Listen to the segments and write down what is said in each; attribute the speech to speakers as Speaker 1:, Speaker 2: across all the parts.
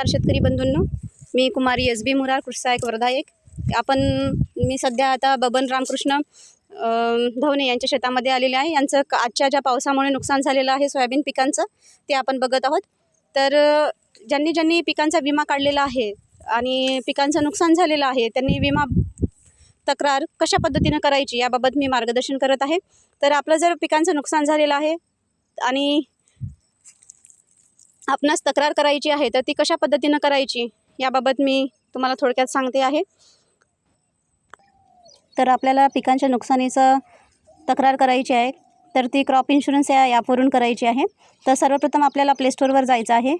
Speaker 1: नमस्कार शेतकरी बंधूंनो. मी कुमारी एस बी मुरार कृषी वर्धा एक आपण मी सध्या आता बबन रामकृष्ण धवने यांच्या शेतामध्ये आलेले आहे. यांचं आजच्या ज्या पावसामुळे नुकसान झालेलं आहे सोयाबीन पिकांचं ते आपण बघत आहोत. तर ज्यांनी ज्यांनी पिकांचा विमा काढलेला आहे आणि पिकांचं नुकसान झालेलं आहे त्यांनी विमा तक्रार कशा पद्धतीनं करायची याबाबत मी मार्गदर्शन करत आहे. तर आपलं जर पिकांचं नुकसान झालेलं आहे आणि आपणास तक्रार करायची आहे तर ती कशा पद्धतीनं करायची? याबाबत मी तुम्हाला थोडक्यात सांगते आहे. तर आपल्याला पिकांच्या नुकसानीचं तक्रार करायची आहे तर ती क्रॉप इन्शुरन्स या ॲपवरून करायची आहे. तर सर्वप्रथम आपल्याला प्लेस्टोरवर जायचं आहे.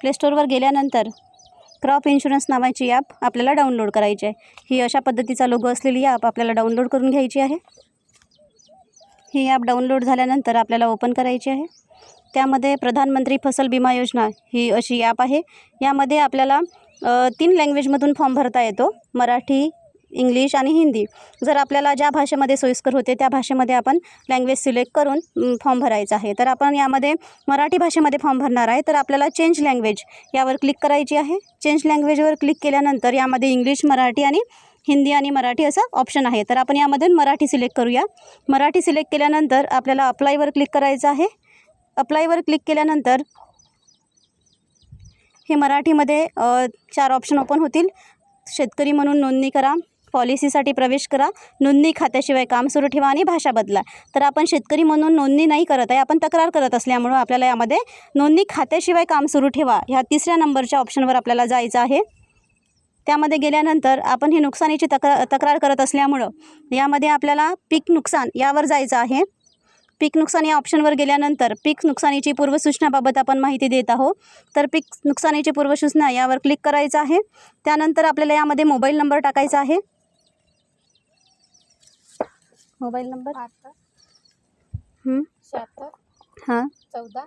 Speaker 1: प्लेस्टोरवर गेल्यानंतर क्रॉप इन्शुरन्स नावाची ॲप आपल्याला डाउनलोड करायची आहे. ही अशा पद्धतीचा लोगो असलेली ॲप आपल्याला डाउनलोड करून घ्यायची आहे. ही ॲप डाउनलोड झाल्यानंतर आपल्याला ओपन करायची आहे. त्यामध्ये प्रधानमंत्री फसल विमा योजना ही अशी ॲप आहे. यामध्ये आपल्याला तीन लँग्वेजमधून फॉर्म भरता येतो. मराठी इंग्लिश आणि हिंदी. जर आपल्याला ज्या भाषेमध्ये सोयीस्कर होते त्या भाषेमध्ये आपण लँग्वेज सिलेक्ट करून फॉर्म भरायचा आहे. तर आपण यामध्ये मराठी भाषेमध्ये फॉर्म भरणार आहे. तर आपल्याला चेंज लँग्वेज यावर क्लिक करायची आहे. चेंज लँग्वेजवर क्लिक केल्यानंतर यामध्ये इंग्लिश मराठी आणि हिंदी आणि मराठी असं ऑप्शन आहे. तर आपण यामधून मराठी सिलेक्ट करूया. मराठी सिलेक्ट केल्यानंतर आपल्याला अप्लायवर क्लिक करायचं आहे. अप्लायवर क्लिक केल्यानंतर हे मराठीमध्ये चार ऑप्शन ओपन होतील. शेतकरी म्हणून नोंदणी करा. पॉलिसीसाठी प्रवेश करा. नोंदणी खात्याशिवाय काम सुरू ठेवा आणि भाषा बदला. तर आपण शेतकरी म्हणून नोंदणी नाही करत आहे आपण तक्रार करत असल्यामुळं आपल्याला यामध्ये नोंदणी खात्याशिवाय काम सुरू ठेवा ह्या तिसऱ्या नंबरच्या ऑप्शनवर आपल्याला जायचं आहे. त्यामध्ये गेल्यानंतर आपण ही नुकसानीची तक्रार तक्रार करत असल्यामुळं यामध्ये आपल्याला पीक नुकसान यावर जायचं आहे. पीक नुकसान या ऑप्शनवर गेल्यानंतर पीक नुकसानीची पूर्वसूचनाबाबत आपण माहिती देत आहोत. तर पीक नुकसानीची पूर्वसूचना यावर क्लिक करायचं आहे. त्यानंतर आपल्याला यामध्ये मोबाईल नंबर टाकायचा आहे. मोबाईल नंबर हं,
Speaker 2: शहात्तर.
Speaker 1: हां.
Speaker 2: चौदा.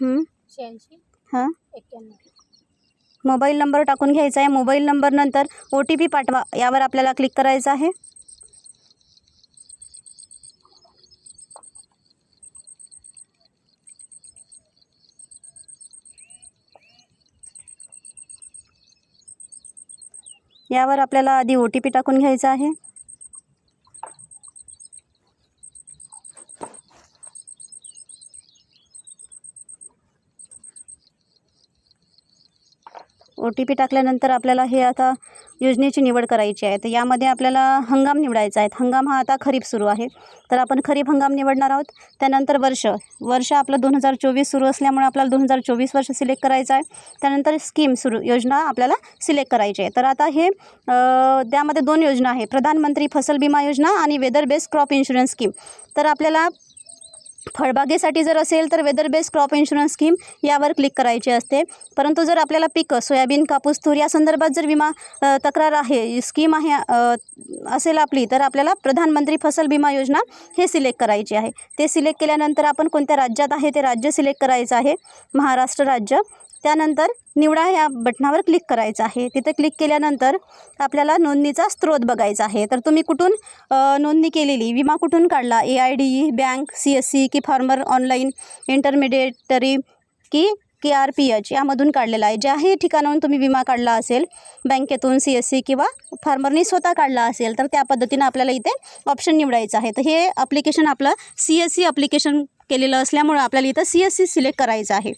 Speaker 1: हं,
Speaker 2: शहाऐंशी.
Speaker 1: हां.
Speaker 2: एक्क्याण्णव
Speaker 1: मोबाईल नंबर टाकून घ्यायचा आहे. मोबाईल नंबर नंतर ओ टी पी पाठवा. यावर आपल्याला क्लिक करायचं आहे. यावर आपल्याला आधी ओ टी पी टाकून घ्यायचा आहे. ओ टी पी टाकल्यानंतर आपल्याला हे आता योजनेची निवड करायची आहे. तर यामध्ये आपल्याला हंगाम निवडायचा आहे. हंगाम हा आता खरीप सुरू आहे. तर आपण खरीप हंगाम निवडणार आहोत. त्यानंतर वर्ष. वर्ष आपलं दोन हजार चोवीस सुरू असल्यामुळे आपल्याला दोन हजार चोवीस वर्ष सिलेक्ट करायचं आहे. त्यानंतर स्कीम सुरू योजना आपल्याला सिलेक्ट करायची आहे. तर आता हे त्यामध्ये दोन योजना आहे. प्रधानमंत्री फसल बिमा योजना आणि weather based crop insurance scheme. तर आपल्याला फळबागेसाठी जर असेल तर weather based crop insurance scheme यावर क्लिक करायची असते. परंतु जर आपल्याला पिकं सोयाबीन कापूस तूर या संदर्भात जर विमा तक्रार आहे स्कीम आहे असेल आपली तर आपल्याला प्रधानमंत्री फसल विमा योजना हे सिलेक्ट करायची आहे. ते सिलेक्ट केल्यानंतर आपण कोणत्या राज्यात आहे ते राज्य सिलेक्ट करायचं आहे. महाराष्ट्र राज्य. त्यानंतर निवडा ह्या बटनावर क्लिक करायचं आहे. तिथं क्लिक केल्यानंतर आपल्याला नोंदणीचा स्रोत बघायचा आहे. तर तुम्ही कुठून नोंदणी केलेली विमा कुठून काढला? A I D E bank C S C की फार्मर ऑनलाईन इंटरमिडिएटरी की के आर पी एच यामधून काढलेला आहे. ज्याही ठिकाणाहून तुम्ही विमा काढला असेल बँकेतून सी एस सी किंवा फार्मरनी स्वतः काढला असेल तर त्या पद्धतीनं आपल्याला इथे ऑप्शन निवडायचं आहे. तर हे अप्लिकेशन आपलं सी एस सी अप्लिकेशन केलेलं असल्यामुळं आपल्याला इथं सी एस सी सिलेक्ट करायचं आहे.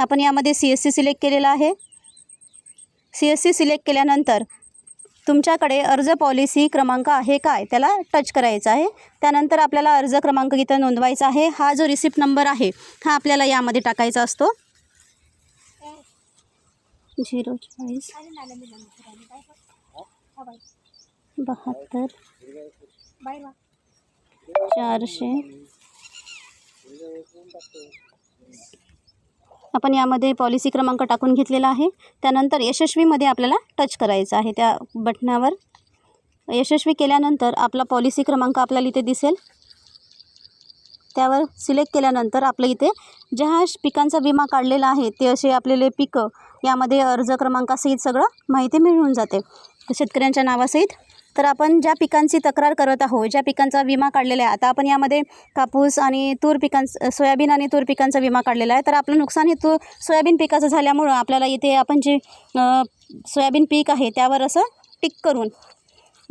Speaker 1: आपण यामध्ये सी एस सी सिलेक्ट केलेलं आहे. सी एस सी सिलेक्ट केल्यानंतर तुमच्याकडे अर्ज पॉलिसी क्रमांक आहे काय? त्याला टच करायचा आहे. त्यानंतर आपल्याला अर्ज क्रमांक इथं नोंदवायचा आहे. हा जो रिसिप्ट नंबर आहे हा आपल्याला यामध्ये टाकायचा असतो. झिरो चाळीस बहात्तर चारशे आपण यामध्ये पॉलिसी क्रमांक टाकून घेतलेला आहे. त्यानंतर यशस्वीमध्ये आपल्याला टच करायचं आहे. त्या बटनावर यशस्वी केल्यानंतर आपला पॉलिसी क्रमांक आपल्याला इथे दिसेल. त्यावर सिलेक्ट केल्यानंतर आपलं इथे ज्या पिकांचा विमा काढलेला आहे ते असे आपलेले पिकं यामध्ये अर्ज क्रमांकासहित सगळं माहिती मिळून जाते. शेतकऱ्यांच्या नावासहित तर आपण ज्या पिकांची तक्रार करत आहोत ज्या पिकांचा विमा काढलेला आहे आता आपण यामध्ये कापूस आणि तूर पिकांचं सोयाबीन आणि तूर पिकांचा विमा काढलेला आहे. तर आपलं नुकसान हे तू सोयाबीन पिकाचं झाल्यामुळं आपल्याला इथे आपण जे सोयाबीन पीक आहे त्यावर असं टिक करून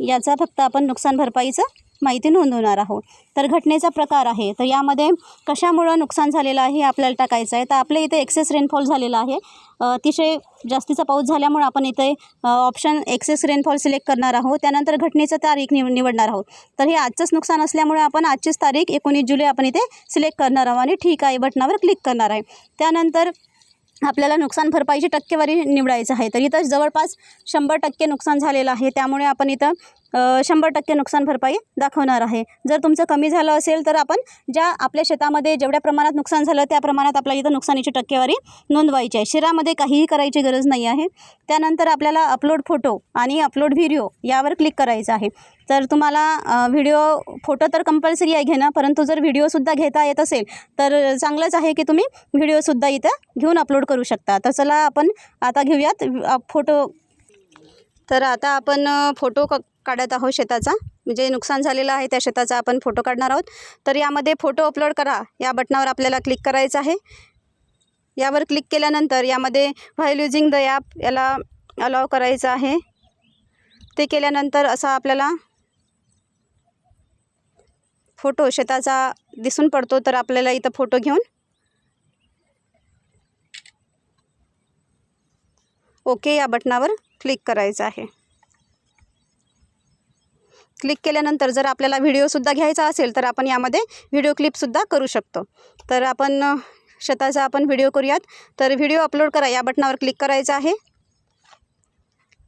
Speaker 1: याचा फक्त आपण नुकसान भरपाईचं माहिती नोंदवणार आहोत. तर घटनेचा प्रकार आहे. तर यामध्ये कशामुळं नुकसान झालेलं आहे हे आपल्याला टाकायचं आहे. तर आपल्या इथे एक्सेस रेनफॉल झालेला आहे. अतिशय जास्तीचा पाऊस झाल्यामुळं आपण इथे ऑप्शन एक्सेस रेनफॉल सिलेक्ट करणार आहोत. त्यानंतर घटनेचं तारीख निव निवडणार आहोत. तर हे आजचंच नुकसान असल्यामुळे आपण आजचीच तारीख एकोणीस जुलै आपण इथे सिलेक्ट करणार आहोत आणि ठीक आहे बटनावर क्लिक करणार आहे. त्यानंतर आपल्याला नुकसान भरपाईची टक्केवारी निवडायचं आहे. तर इथं जवळपास शंभर टक्के नुकसान झालेलं आहे. त्यामुळे आपण इथं शंभर टक्के नुकसान भरपाई दाखवणार आहे. जर तुमचं कमी झालं असेल तर आपण ज्या आपल्या शेतामध्ये जेवढ्या प्रमाणात नुकसान झालं त्या प्रमाणात आपल्याला इथं नुकसानीची टक्केवारी नोंदवायची आहे. शिरामध्ये काहीही करायची गरज नाही आहे. त्यानंतर आपल्याला अपलोड फोटो आणि अपलोड व्हिडिओ यावर क्लिक करायचं आहे. तर तुम्हाला व्हिडिओ फोटो तर कंपल्सरी आहे घेणं परंतु जर व्हिडिओसुद्धा घेता येत असेल तर चांगलंच आहे की तुम्ही व्हिडिओसुद्धा इथं घेऊन अपलोड करू शकता. तर चला आपण आता घेऊयात फोटो तर आता आपण फोटो क काढत आहोत शेताचा. म्हणजे नुकसान झालेलं आहे त्या शेताचा आपण फोटो काढणार आहोत. तर यामध्ये फोटो अपलोड करा. या बटनावर आपल्याला क्लिक करायचं आहे. यावर क्लिक केल्यानंतर यामध्ये व्हाईल युजिंग द ॲप याला अलाव करायचं आहे. ते केल्यानंतर असा आपल्याला फोटो शेताचा दिसून पडतो. तर आपल्याला इथं फोटो घेऊन ओके या बटनावर क्लिक करायचं आहे. क्लिक केल्यानंतर जर आपल्याला व्हिडिओसुद्धा घ्यायचा असेल तर आपण यामध्ये व्हिडिओ क्लिपसुद्धा करू शकतो. तर आपण स्वतःचा शेताचा आपण व्हिडिओ करूयात. तर व्हिडिओ अपलोड करा. या बटनावर क्लिक करायचं आहे.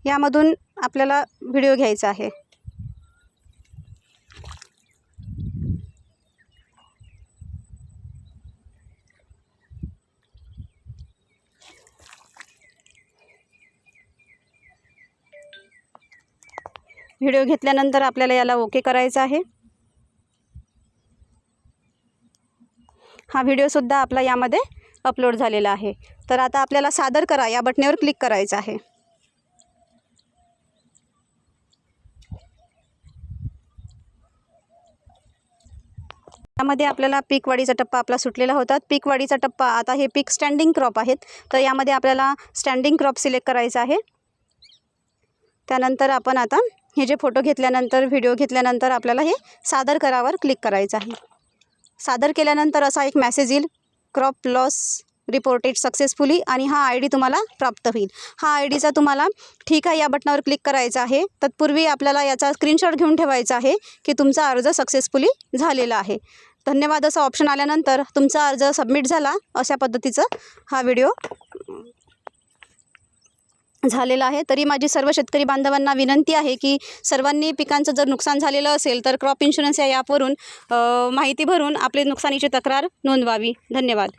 Speaker 1: यामधून आपल्याला व्हिडिओ घ्यायचा आहे. व्हिडिओ घेतल्यानंतर आपल्याला याला ओके करायचं आहे. हा व्हिडिओसुद्धा आपला यामध्ये अपलोड झालेला आहे. तर आता आपल्याला सादर करा या बटनेवर क्लिक करायचं आहे. यामध्ये आपल्याला पीक वाढीचा टप्पा आपला सुटलेला होता. पीक वाढीचा टप्पा आता हे पीक स्टँडिंग क्रॉप आहेत. तर यामध्ये आपल्याला स्टँडिंग क्रॉप सिलेक्ट करायचा आहे. त्यानंतर आपण आता हे जे फोटो घेतल्यानंतर व्हिडिओ घेतल्यानंतर आपल्याला हे सादर करावर क्लिक करायचं आहे. सादर केल्यानंतर असा एक मेसेज येईल क्रॉप लॉस रिपोर्टेड सक्सेसफुली आणि हा आय डी तुम्हाला प्राप्त होईल. हा आय डीचा तुम्हाला ठीक आहे या बटनावर क्लिक करायचा आहे. तत्पूर्वी आपल्याला याचा स्क्रीनशॉट घेऊन ठेवायचा आहे की तुमचा अर्ज सक्सेसफुली झालेला आहे. धन्यवाद. असं ऑप्शन आल्यानंतर तुमचा अर्ज सबमिट झाला अशा पद्धतीचं हा व्हिडिओ झालेला आहे. तरी माझी सर्व शेतकरी बांधवांना विनंती आहे की सर्वांनी पिकांचं जर नुकसान झालेलं असेल तर क्रॉप इन्शुरन्स या ॲपवरून माहिती भरून आपले नुकसानीची तक्रार नोंदवावी. धन्यवाद.